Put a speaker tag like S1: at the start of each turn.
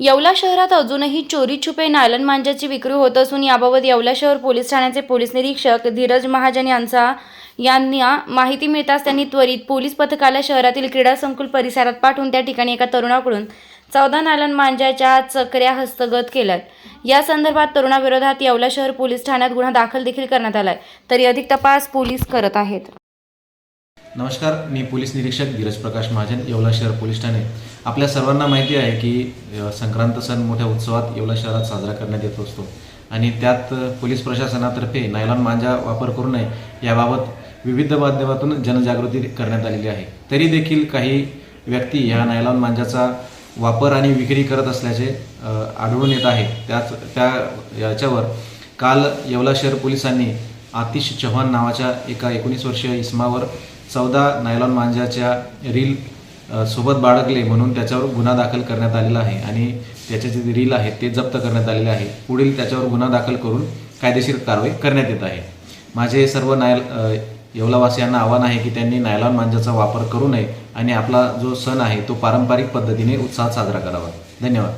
S1: येवला शहरात अजूनही चोरी छुपे नायलन मांजाची विक्री होत असून याबाबत येवला शहर पोलीस ठाण्याचे पोलीस निरीक्षक धीरज महाजन यांचा यांना माहिती मिळताच त्यांनी त्वरित पोलीस पथकाला शहरातील क्रीडा संकुल परिसरात पाठवून त्या ठिकाणी एका तरुणाकडून चौदा नायलन मांजाच्या चकऱ्या हस्तगत केल्यात. या संदर्भात तरुणाविरोधात येवला शहर पोलीस ठाण्यात गुन्हा दाखल देखील करण्यात आलाय. तरी अधिक तपास पोलीस करत आहेत.
S2: नमस्कार मी पोलीस निरीक्षक धीरज प्रकाश महाजन येवला शहर पोलीस ठाणे. आपल्या सर्वांना माहिती आहे की संक्रांत सण मोठ्या उत्सवात येवला शहरात साजरा करण्यात येत असतो. आणि त्यात पोलीस प्रशासनातर्फे नायलॉन मांजा वापर करू नये याबाबत विविध माध्यमातून जनजागृती करण्यात आलेली आहे. तरी देखील काही व्यक्ती ह्या नायलॉन मांजाचा वापर आणि विक्री करत असल्याचे आढळून येत आहे. त्याच त्या याच्यावर काल येवला शहर पोलिसांनी आतिश चव्हाण नावाच्या एका एकोणीस वर्षीय इस्मावर चौदा नायलॉन मांजाच्या रील सोबत बाळगले म्हणून त्याच्यावर गुन्हा दाखल करण्यात आलेला आहे आणि त्याचे जे रील आहेत ते जप्त करण्यात आलेले आहे. पुढील त्याच्यावर गुन्हा दाखल करून कायदेशीर कारवाई करण्यात येत आहे. माझे सर्व नायल येवलावासियांना आव्हान आहे की त्यांनी नायलॉन मांजाचा वापर करू नये आणि आपला जो सण आहे तो पारंपरिक पद्धतीने उत्साहात साजरा करावा. धन्यवाद.